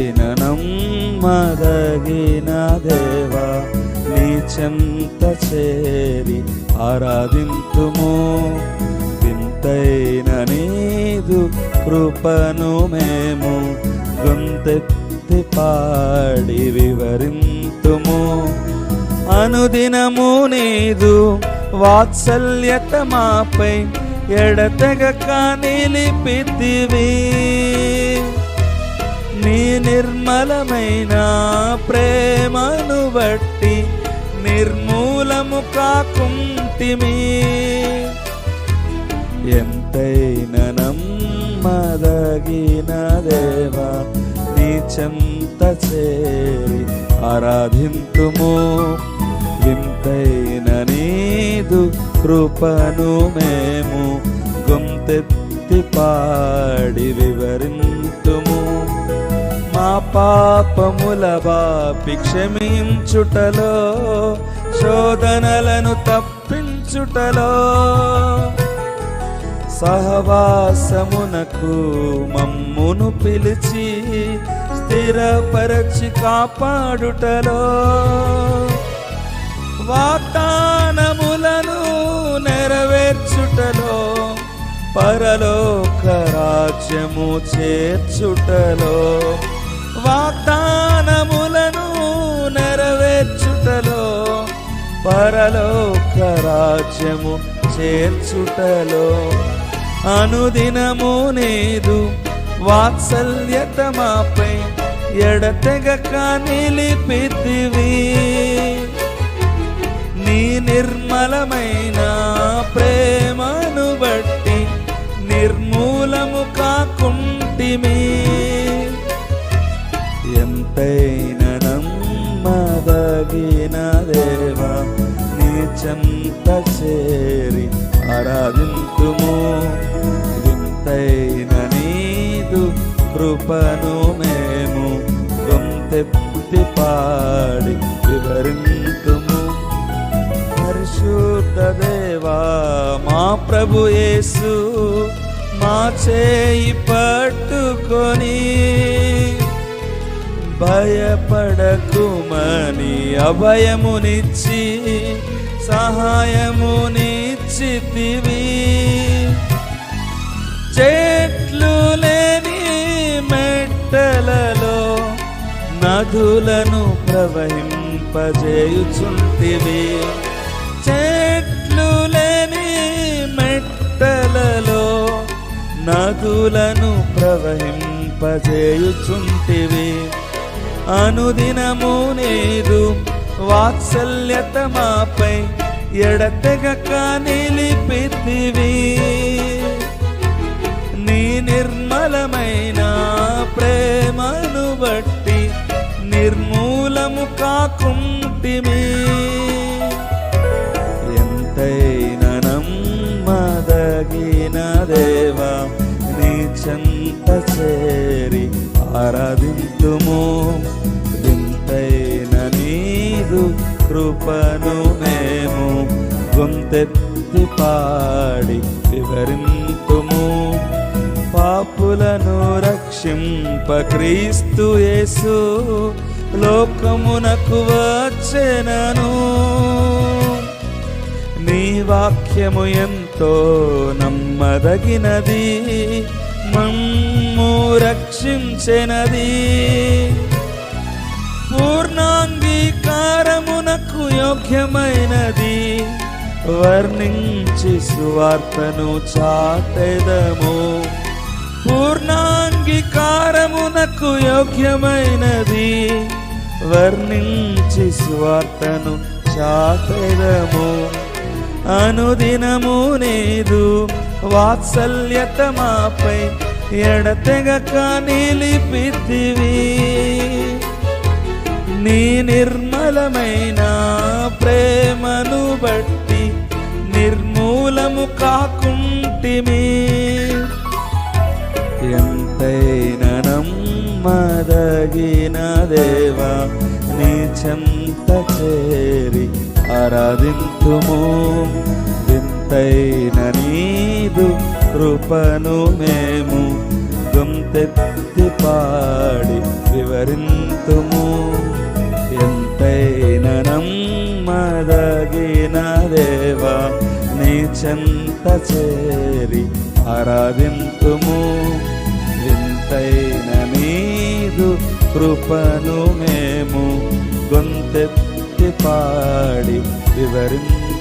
నమ్మదగిన దేవా నీ చెంత చేరి ఆరాధింతుము. వింతైన నీదు కృపను మేము గొంతెత్తి పాడి వివరింతుము. అనుదినము నీదు వాత్సల్యత మాపై ఎడతెగక నిలిపితివీ. నిర్మలమైన ప్రేమను బట్టి నిర్మూలము కాకుంటిమి. ఎంతైన నమ్మదగిన దేవా నీచంత చేరి ఆరాధింతుము. వింతైన నీదు కృపను మేము గొంతెత్తి పాడి వివరింతుము. మా పాపముల బాపి క్షమించుటలో శోధనలను తప్పించుటలో. సహవాసమునకు మమ్మును పిలిచి స్థిరపరచి కాపాడుటలో. వాగ్దానములను నెరవేర్చుటలో పరలోక రాజ్యము చేర్చుటలో. వాగ్దానములను నెరవేర్చుటలో పరలోక రాజ్యము చేర్చుటలో. అనుదినము నేదు వాత్సల్యత మాపై ఎడతెగక నిలిపితివి. నీ నిర్మలమైన కలిగిన దేవా నీ చెంత చేరి ఆరాధింతుము. వింతైన నీదు కృపను మేము గొంతెత్తి పాడి వివరింతుము. పరిశుద్ధ దేవా మా ప్రభు యేసు మా చేయి పట్టుకొని భయపడకుమని అభయమునిచ్చి సహాయమునిచ్చితివి చెట్లు లేని మెట్టలలో నదులను ప్రవహింపజేయుచుంటివి. చెట్లు లేని మెట్టలలో నదులను ప్రవహింపజేయుచుంటివి. అనుదినము నీదు వాత్సల్యత మాపై ఎడతెగక నిలిపితివి. నీ నిర్మలమైన ప్రేమను బట్టి నిర్మూలము కాకుంటిమి. ఎంతైన నమ్మదగిన దేవా చెంత చేరి ఆరాధింతుము. వింతైన నీరు కృపను మేము గొంతెత్తి పాడి వివరింతుము. పాపులను రక్షింప క్రీస్తు యేసు లోకమునకు వచ్చెనను. నీ వాక్యము ఎంతో నమ్మదగినది. మమ్ము రక్షించెనది. పూర్ణాంగీకారమునకు యోగ్యమైనది. వర్ణించి సువార్తను చాటెదము. పూర్ణాంగీకారమునకు యోగ్యమైనది. వర్ణించి సువార్తను చాటెదము. అనుదినము నీదు వాత్సల్యత మాపై ఎడతెగక నిలిపితివి నీ నిర్మలమైన ప్రేమను బట్టి నిర్మూలము కాకుంటిమి. ఎంతైన నమ్మదగిన దేవా నీ చెంత చేరి ఆరాధింతుము. వింతైన నీదు కృపను మేము గొంతెత్తి పాడి వివరింతుము. ఎంతైన నమ్మదగిన దేవా నీ చెంత చేరి ఆరాధింతుము. ఎంతైన నీదు కృపను మేము గొంతెత్తి పాడి వివరింతు